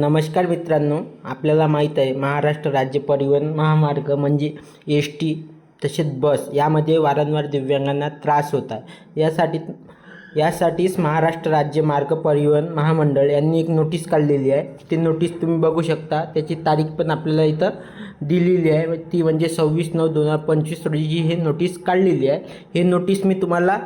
नमस्कार मित्रांनो आपल्याला माहीत आहे महाराष्ट्र राज्य परिवहन महामार्ग म्हणजे एस टी तसेच बस यामध्ये वारंवार दिव्यांगांना त्रास होत आहे. यासाठी यासाठीच महाराष्ट्र राज्य मार्ग परिवहन महामंडळ यांनी एक नोटीस काढलेली आहे. ती नोटीस तुम्ही बघू शकता. त्याची तारीख पण आपल्याला इथं दिलेली आहे. ती म्हणजे सव्वीस नऊ दोन हजार पंचवीस रोजी हे नोटीस काढलेली आहे. हे नोटीस मी तुम्हाला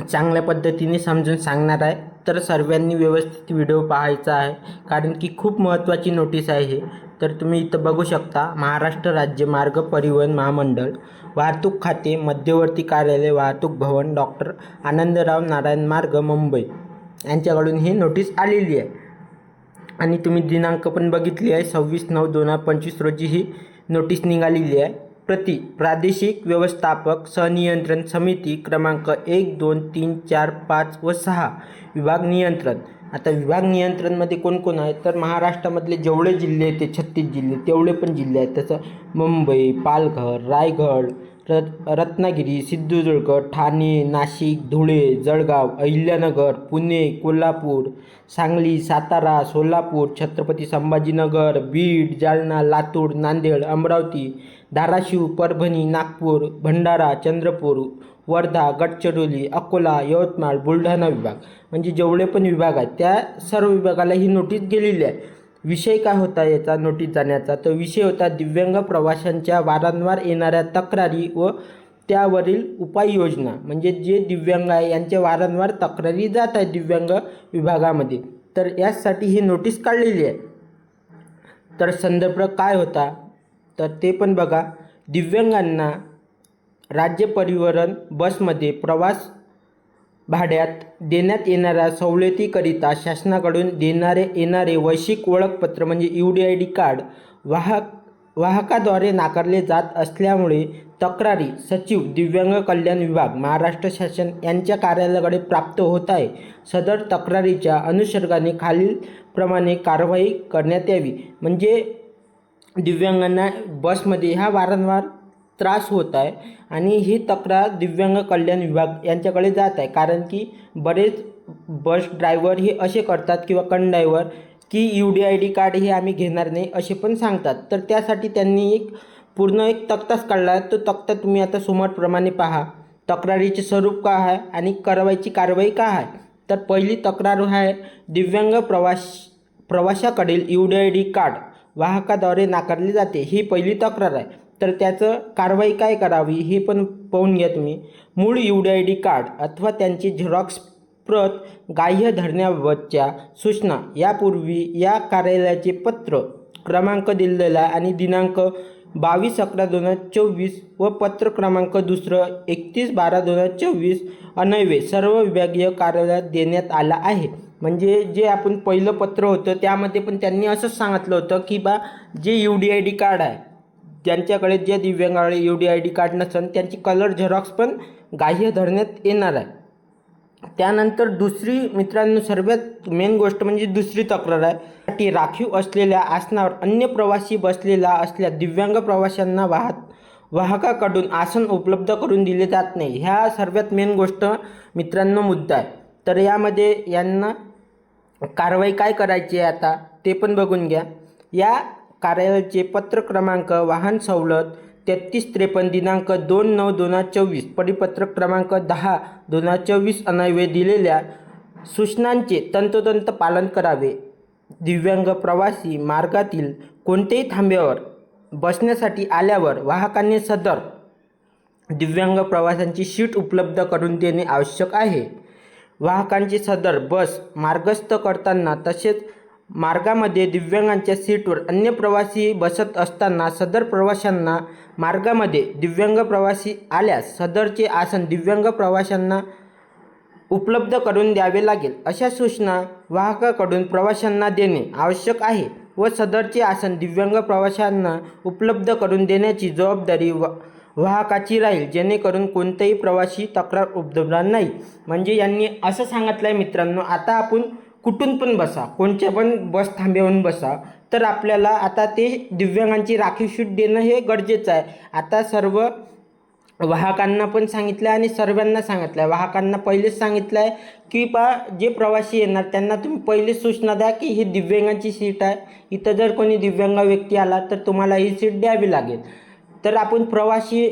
चांगल्या पद्धतीने समजून सांगणार आहे. तर सर्वांनी व्यवस्थित व्हिडिओ पाहायचा आहे. कारण की खूप महत्त्वाची नोटीस आहे हे. तर तुम्ही इथं बघू शकता महाराष्ट्र राज्य मार्ग परिवहन महामंडळ वाहतूक खाते मध्यवर्ती कार्यालय वाहतूक भवन डॉक्टर आनंदराव नारायण मार्ग मुंबई. यांच्याकडून ही नोटीस आलेली आहे. आणि तुम्ही दिनांक पण बघितली आहे सव्वीस नऊ दोन हजार पंचवीस रोजी ही नोटीस निघालेली आहे. प्रति प्रादेशिक व्यवस्थापक सनियंत्रण समिती क्रमांक एक दोन तीन चार पाच व सहा विभाग नियंत्रण. आता विभाग नियंत्रणमध्ये कोण कोण आहे तर महाराष्ट्रामधले जेवढे जिल्हे आहेत ते छत्तीस जिल्हे तेवढे पण जिल्हे आहेत. तसं मुंबई पालघर रायगड रत रत्नागिरी सिंधुदुर्ग ठाणे नाशिक धुळे जळगाव अहिल्यानगर पुणे कोल्हापूर सांगली सातारा सोलापूर छत्रपती संभाजीनगर बीड जालना लातूर नांदेड अमरावती धाराशिव परभणी नागपूर भंडारा चंद्रपूर वर्धा गडचिरोली अकोला यवतमाळ बुलढाणा विभाग. म्हणजे जेवढे पण विभाग आहेत त्या सर्व विभागाला ही नोटीस गेलेली आहे. विषय काय होता याचा नोटीस जाण्याचा? तर विषय होता दिव्यांग प्रवाशांच्या वारंवार येणाऱ्या तक्रारी व त्यावरील उपाययोजना. म्हणजे जे दिव्यांग आहे यांच्या वारंवार तक्रारी जात आहेत दिव्यांग विभागामध्ये. तर यासाठी ही नोटीस काढलेली आहे. तर संदर्भ काय होता? तर ते पण बघा. दिव्यांगांना राज्य परिवहन बसमध्ये प्रवास भाड्यात देण्यात येणाऱ्या सवलतीकरिता शासनाकडून देणारे येणारे वैश्विक ओळखपत्र म्हणजे U D I D card वाहक वाहकाद्वारे नाकारले जात असल्यामुळे तक्रारी सचिव दिव्यांग कल्याण विभाग महाराष्ट्र शासन यांच्या कार्यालयाकडे प्राप्त होत आहे. सदर तक्रारीच्या अनुषंगाने खालीलप्रमाणे कारवाई करण्यात यावी. म्हणजे दिव्यांगांना बसमध्ये ह्या वारंवार त्रास होत आहे आणि ही तक्रार दिव्यांग कल्याण विभाग यांच्याकडे जात आहे. कारण की बरेच बस ड्रायव्हर हे असे करतात किंवा कंडायव्हर की U D I D card हे आम्ही घेणार नाही असे पण सांगतात. तर त्यासाठी त्यांनी एक पूर्ण एक तक्ताच काढला. आहे तो तक्ता तुम्ही आता समोरप्रमाणे पहा. तक्रारीचे स्वरूप का आहे आणि कारवाईची कारवाई का आहे? तर पहिली तक्रार आहे दिव्यांग प्रवास प्रवाशाकडील U D I D card वाहकाद्वारे नाकारली जाते. ही पहिली तक्रार आहे. तर त्याचं कारवाई काय करावी हे पण पाहून घ्या तुम्ही. मूळ U D I D card अथवा त्यांची झेरॉक्स प्रत ग्राह्य धरण्याबाबतच्या सूचना. यापूर्वी या कार्यालयाचे पत्र क्रमांक दिलेला आहे आणि दिनांक बावीस अकरा दोन हजार चोवीस व पत्र क्रमांक दुसरं एकतीस बारा दोन हजार चोवीस अनवे सर्व विभागीय कार्यालयात देण्यात आला आहे. म्हणजे जे आपण पहिलं पत्र होतं त्यामध्ये पण त्यांनी असंच सांगितलं होतं की बा जे U D I D card आहे ज्यांच्याकडे जे दिव्यांगाकडे U D I D card नसन त्यांची कलर झेरॉक्स पण ग्राह्य धरण्यात येणार आहे. त्यानंतर दुसरी मित्रांनो सर्वात मेन गोष्ट म्हणजे दुसरी तक्रार आहे. ती राखीव असलेल्या आसनावर अन्य प्रवासी बसलेला असल्या दिव्यांग प्रवाशांना वाहत वाहकाकडून आसन उपलब्ध करून दिले जात नाही. ह्या सर्वात मेन गोष्ट मित्रांनो मुद्दा आहे. तर यामध्ये यांना कारवाई काय करायची आहे आता ते पण बघून घ्या. या कार्यालयाचे पत्र क्रमांक वाहन सवलत तेहतीस त्रेपन्न दिनांक दोन नऊ दोन हजार चोवीस परिपत्रक क्रमांक दहा दोन हजार चोवीस अन्वये दिलेल्या सूचनांचे तंतोतंत पालन करावे. दिव्यांग प्रवासी मार्गातील कोणत्याही थांब्यावर बसण्यासाठी आल्यावर वाहकांनी सदर दिव्यांग प्रवाशांची शीट उपलब्ध करून देणे आवश्यक आहे. वाहकांची सदर बस मार्गस्थ करताना तसेच मार्गामध्ये दिव्यांगांच्या सीटवर अन्य प्रवासी बसत असताना सदर प्रवाशांना मार्गामध्ये दिव्यांग प्रवासी आल्यास सदरचे आसन दिव्यांग प्रवाशांना उपलब्ध करून द्यावे लागेल. अशा सूचना वाहकाकडून प्रवाशांना देणे आवश्यक आहे व सदरचे आसन दिव्यांग प्रवाशांना उपलब्ध करून देण्याची जबाबदारी वा वाहकाची राहील. जेणेकरून कोणताही प्रवासी तक्रार उद्भवणार नाही. म्हणजे यांनी असं सांगितलं आहे मित्रांनो. आता आपण कुठून पण बसा कोणत्या पण बस थांब्यावरून बसा तर आपल्याला आता ते दिव्यांगांची राखीव शीट देणं हे गरजेचं आहे. आता सर्व वाहकांना पण सांगितलं आहे आणि सर्वांना सांगितलं आहे. वाहकांना पहिलेच सांगितलं आहे की बा जे प्रवासी येणार त्यांना तुम्ही पहिलेच सूचना द्या की ही दिव्यांगांची सीट आहे. इथं जर कोणी दिव्यांग व्यक्ती आला तर तुम्हाला ही सीट द्यावी लागेल. तर आपण प्रवासी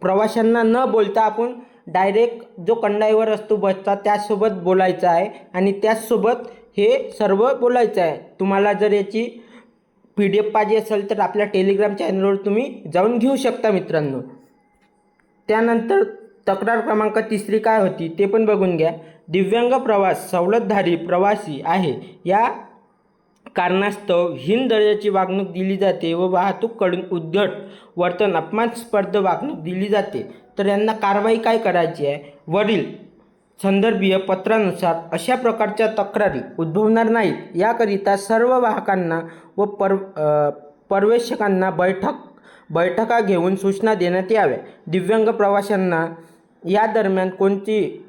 प्रवाशांना न बोलता आपण डायरेक्ट जो कंडाईवर असतो बसचा त्यासोबत बोलायचं आहे. आणि त्याचसोबत हे सर्व बोलायचं आहे. तुम्हाला जर याची पी डी एफ पाहिजे असेल तर आपल्या टेलिग्राम चॅनलवर तुम्ही जाऊन घेऊ शकता मित्रांनो. त्यानंतर तक्रार क्रमांक तिसरी काय होती ते पण बघून घ्या. दिव्यांग प्रवास सवलतधारी प्रवासी आहे. या कारणास्तव हीन दर्जाची वागणूक दिली जाते व वाहतूककडून उद्धट वर्तन अपमानस्पर्ध वागणूक दिली जाते. तर यांना कारवाई काय करायची आहे? वरील संदर्भीय पत्रानुसार अशा प्रकारच्या तक्रारी उद्भवणार नाहीत. याकरिता सर्व वाहकांना व पर अ, पर्यवेक्षकांना बैठक बैठका घेऊन सूचना देण्यात याव्या. दिव्यांग प्रवाशांना या दरम्यान कोणती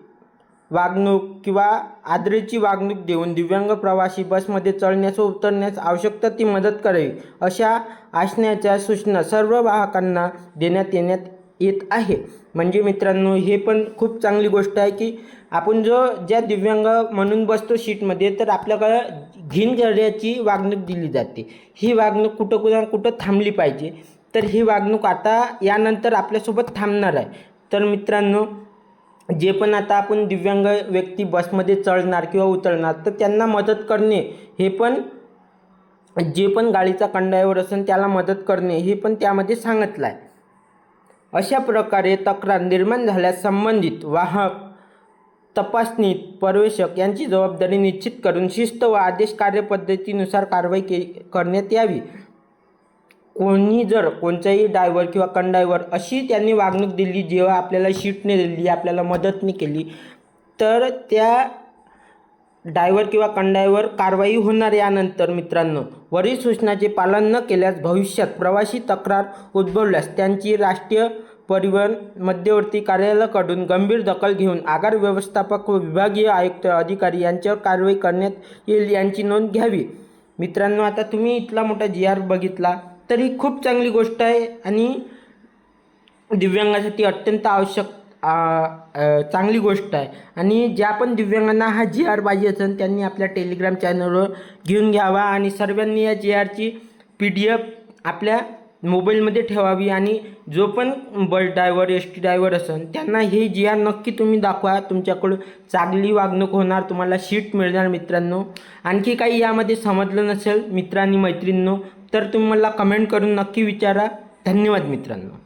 वागणूक किंवा आदरेची वागणूक देऊन दिव्यांग प्रवासी बसमध्ये चढण्यास व उतरण्यास आवश्यकता ती मदत करावी अशा आशण्याच्या सूचना सर्व वाहकांना देण्यात येण्यात येत आहे. म्हणजे मित्रांनो हे पण खूप चांगली गोष्ट आहे की आपण जो ज्या दिव्यांग म्हणून बसतो सीटमध्ये तर आपल्याकडं घिन दर्जाची वागणूक दिली जाते. ही वागणूक कुठं कुठं कुठं थांबली पाहिजे. तर ही वागणूक आता यानंतर आपल्यासोबत थांबणार आहे. तर मित्रांनो जे पण आता आपण दिव्यांग व्यक्ती बसमध्ये चढणार किंवा उतरणार तर त्यांना मदत करणे हे पण जे पण गाडीचा कंडायवर असेल त्याला मदत करणे हे पण त्यामध्ये सांगितलं आहे. अशा प्रकारे तक्रार निर्माण झाल्यास संबंधित वाहक तपासणीत पर्यवेक्षक यांची जबाबदारी निश्चित करून शिस्त व आदेश कार्यपद्धतीनुसार कारवाई के करण्यात यावी. कोणी जर कोणत्याही ड्रायव्हर किंवा कंडायवर अशी त्यांनी वागणूक दिली जेव्हा आपल्याला शिफ्टने दिली आपल्याला मदतने केली तर त्या डायव्हर किंवा कंडायवर कारवाई होणार यानंतर मित्रांनो. वरील सूचनाचे पालन न केल्यास भविष्यात प्रवासी तक्रार उद्भवल्यास त्यांची राष्ट्रीय परिवहन मध्यवर्ती कार्यालयाकडून गंभीर दखल घेऊन आगार व्यवस्थापक व विभागीय आयुक्त अधिकारी यांच्यावर कारवाई करण्यात येईल यांची नोंद घ्यावी. मित्रांनो आता तुम्ही इथला मोठा जी आर बघितला तर ही खूप चांगली गोष्ट आहे आणि दिव्यांगासाठी अत्यंत आवश्यक चांगली गोष्ट आहे. आणि ज्या पण दिव्यांगांना हा जी आर पाहिजे असेल त्यांनी आपल्या टेलिग्राम चॅनलवर घेऊन घ्यावा आणि सर्वांनी या जी आरची पी डी एफ आपल्या मोबाईलमध्ये ठेवावी आणि जो पण bus driver S T driver असेल त्यांना हे जी आर नक्की तुम्ही दाखवा. तुमच्याकडून चांगली वागणूक होणार तुम्हाला शीट मिळणार मित्रांनो. आणखी काही यामध्ये समजलं नसेल मित्रांनी मैत्रिणींनो तर तुम्ही मला कमेंट करून नक्की विचारा. धन्यवाद मित्रांनो.